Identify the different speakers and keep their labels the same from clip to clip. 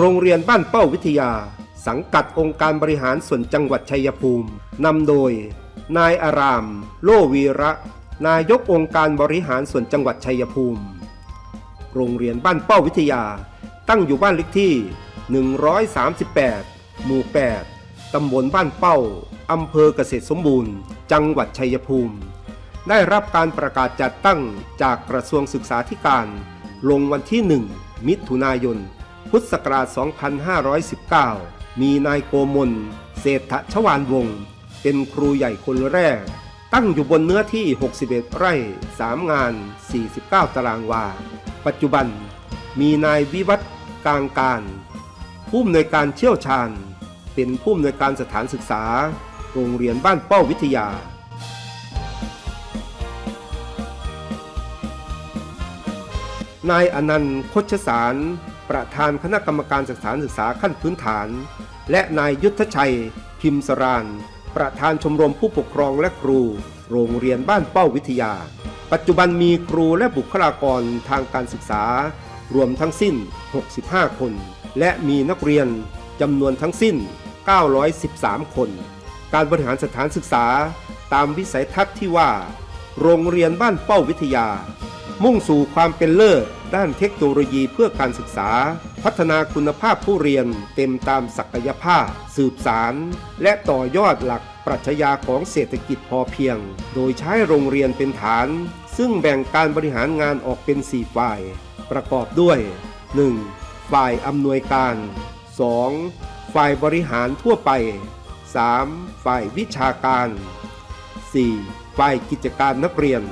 Speaker 1: โรงเรียนบ้านเป้าวิทยา สังกัดองค์การบริหารส่วนจังหวัดชัยภูมินำโดย นายอาราม โลวีระ นายกองค์การบริหารส่วนจังหวัดชัยภูมิ โรงเรียนบ้านเป้าวิทยา ตั้งอยู่บ้านเลขที่ 138 หมู่ 8 ตำบลบ้านเป้าอำเภอเกษตรสมบูรณ์ จังหวัดชัยภูมิ ได้รับการประกาศจัดตั้งจากกระทรวงศึกษาธิการ ลงวันที่ 1 มิถุนายน พุทธศักราช 2519 มีนายโกมล เศรษฐชวานวงศ์เป็นครูใหญ่คนแรก ตั้งอยู่บนเนื้อที่ 61 ไร่ 3 งาน 49 ตารางวา ปัจจุบันมีนายวิวัฒกลางการ ผู้อำนวยการเชี่ยวชาญ เป็นผู้อำนวยการสถานศึกษา โรงเรียนบ้านเป้าวิทยานายอนันต์คชสาร ประธานคณะกรรมการสถานศึกษาขั้นพื้นฐาน และนายยุทธชัย พิมสรานประธานชมรมผู้ปกครองและครู โรงเรียนบ้านเป้าวิทยา ปัจจุบันมีครูและบุคลากรทางการศึกษา รวมทั้งสิ้น 65 คน และมีนักเรียนจำนวนทั้งสิ้น 913 คน การบริหารสถานศึกษาตามวิสัยทัศน์ที่ว่า โรงเรียนบ้านเป้าวิทยา มุ่งสู่ความเป็นเลิศ ด้านเทคโนโลยีเพื่อการศึกษา พัฒนาคุณภาพผู้เรียนเต็มตามศักยภาพ สืบสาร และต่อยอดหลักปรัชญาของเศรษฐกิจพอเพียง โดยใช้โรงเรียนเป็นฐาน ซึ่งแบ่งการบริหารงานออกเป็น 4 ฝ่าย ประกอบด้วย 1. ฝ่ายอำนวยการ 2. ฝ่ายบริหารทั่วไป 3. ฝ่ายวิชาการ 4. ฝ่ายกิจการนักเรียน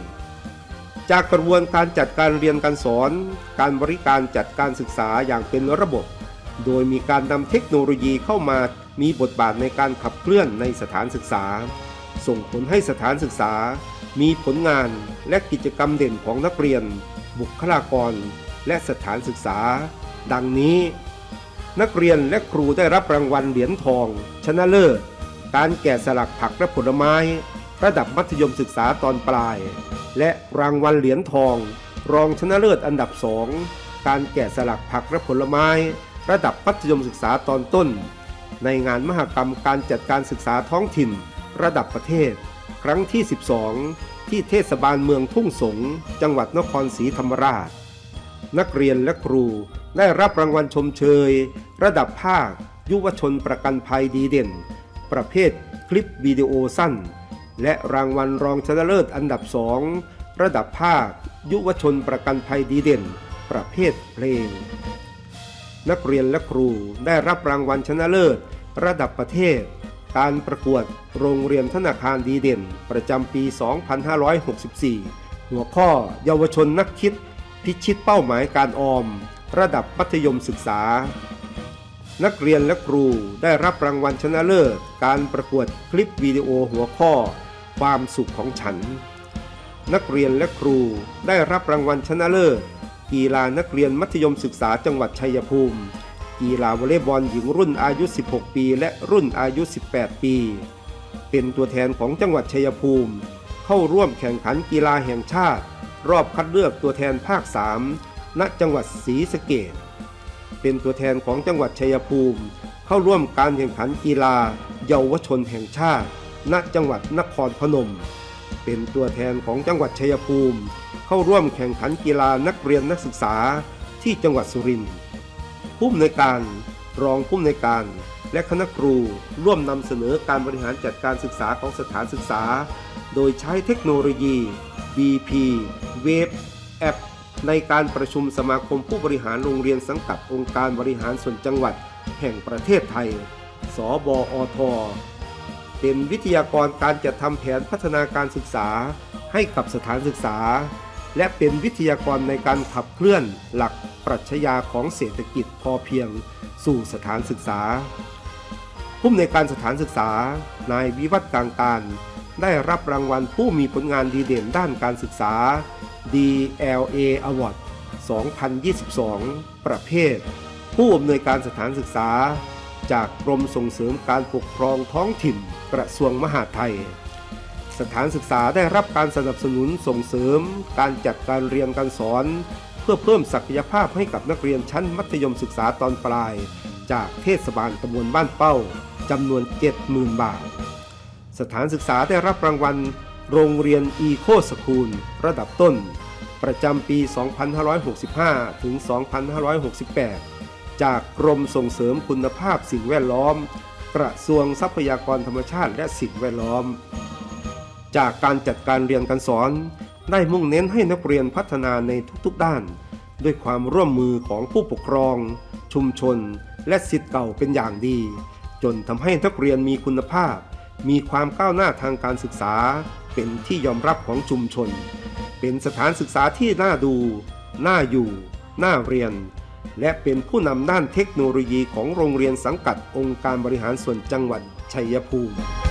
Speaker 1: จากกระบวนการจัดการเรียนการสอน การบริการจัดการศึกษาอย่างเป็นระบบ โดยมีการนำเทคโนโลยีเข้ามามีบทบาทในการขับเคลื่อนในสถานศึกษา ส่งผลให้สถานศึกษา มีผลงานและกิจกรรมเด่นของนักเรียน บุคลากร และสถานศึกษา ดังนี้ นักเรียนและครูได้รับรางวัลเหรียญทอง ชนะเลิศ การแกะสลักผักและผลไม้ ระดับมัธยมศึกษาตอนปลาย และรางวัลเหรียญทอง รองชนะเลิศอันดับสองการแกะสลักผักและผลไม้ ระดับมัธยมศึกษาตอนต้น ในงานมหกรรมการจัดการศึกษาท้องถิ่น ระดับประเทศ ครั้งที่ 12 ที่เทศบาลเมืองทุ่งสง จังหวัดนครศรีธรรมราช นักเรียนและครูได้รับรางวัลชมเชย ระดับภาค ยุวชนประกันภัยดีเด่น ประเภทคลิปวิดีโอสั้น และรางวัลรองชนะเลิศอันดับสองระดับภาค ยุวชนประกันภัยดีเด่น ประเภทเพลง นักเรียนและครูได้รับรางวัลชนะเลิศ ระดับประเทศ การประกวดโรงเรียนธนาคารดีเด่น ประจำปี 2564 หัวข้อเยาวชนนักคิด พิชิตเป้าหมายการออม ระดับมัธยมศึกษานักเรียนและครูได้รับรางวัลชนะเลิศ การประกวดคลิปวิดีโอหัวข้อ ความสุขของฉัน นักเรียนและครูได้รับรางวัลชนะเลิศกีฬานักเรียนมัธยมศึกษาจังหวัดชัยภูมิ กีฬาวอลเลย์บอลหญิงรุ่นอายุ 16 ปี และรุ่นอายุ 18 ปี เป็นตัวแทนของจังหวัดชัยภูมิ เข้าร่วมแข่งขันกีฬาแห่งชาติ รอบคัดเลือกตัวแทนภาค 3 ณ จังหวัดศรีสะเกษเป็นตัวแทนของจังหวัดชัยภูมิ เข้าร่วมการแข่งขันกีฬาเยาวชนแห่งชาติ ณจังหวัดนครพนม เป็นตัวแทนของจังหวัดชัยภูมิ เข้าร่วมแข่งขันกีฬานักเรียนนักศึกษาที่จังหวัดสุรินทร์ผู้อำนวยการรองผู้อำนวยการ และคณะครูร่วมนำเสนอการบริหารจัดการศึกษาของสถานศึกษา โดยใช้เทคโนโลยี BP Web App ในการประชุมสมาคมผู้บริหารโรงเรียนสังกัดองค์การบริหารส่วนจังหวัด แห่งประเทศไทย สบอท เป็นวิทยากรการจัดทำแผนพัฒนาการศึกษา ให้กับสถานศึกษา และเป็นวิทยากรในการขับเคลื่อนหลักปรัชญาของเศรษฐกิจพอเพียงสู่สถานศึกษาผู้อำนวยการสถานศึกษานายวิวัฒน์กลางการ ได้รับรางวัลผู้มีผลงานดีเด่นด้านการศึกษา DLA Award 2022 ประเภท ผู้อำนวยการสถานศึกษา จากกรมส่งเสริมการปกครองท้องถิ่นกระทรวงมหาดไทย สถานศึกษาได้รับการสนับสนุนส่งเสริม การจัดการเรียนการสอน เพื่อเพิ่มศักยภาพให้กับนักเรียนชั้นมัธยมศึกษาตอนปลาย จากเทศบาลตำบลบ้านเป้าจำนวน 70,000 บาท สถานศึกษาได้รับรางวัล โรงเรียนอีโคสคูล ระดับต้น ประจำปี 2565 ถึง 2568 จากกรมส่งเสริมคุณภาพสิ่งแวดล้อม กระทรวงทรัพยากรธรรมชาติและสิ่งแวดล้อม จากการจัดการเรียนการสอน ได้มุ่งเน้นให้นักเรียนพัฒนาในทุกๆด้าน ด้วยความร่วมมือของผู้ปกครอง ชุมชน และสิทธิ์เก่าเป็นอย่างดี จนทำให้นักเรียนมีคุณภาพ มีความก้าวหน้าทางการศึกษา เป็นที่ยอมรับของชุมชน เป็นสถานศึกษาที่น่าดู น่าอยู่ น่าเรียน และเป็นผู้นำด้านเทคโนโลยีของโรงเรียนสังกัดองค์การบริหารส่วนจังหวัดชัยภูมิ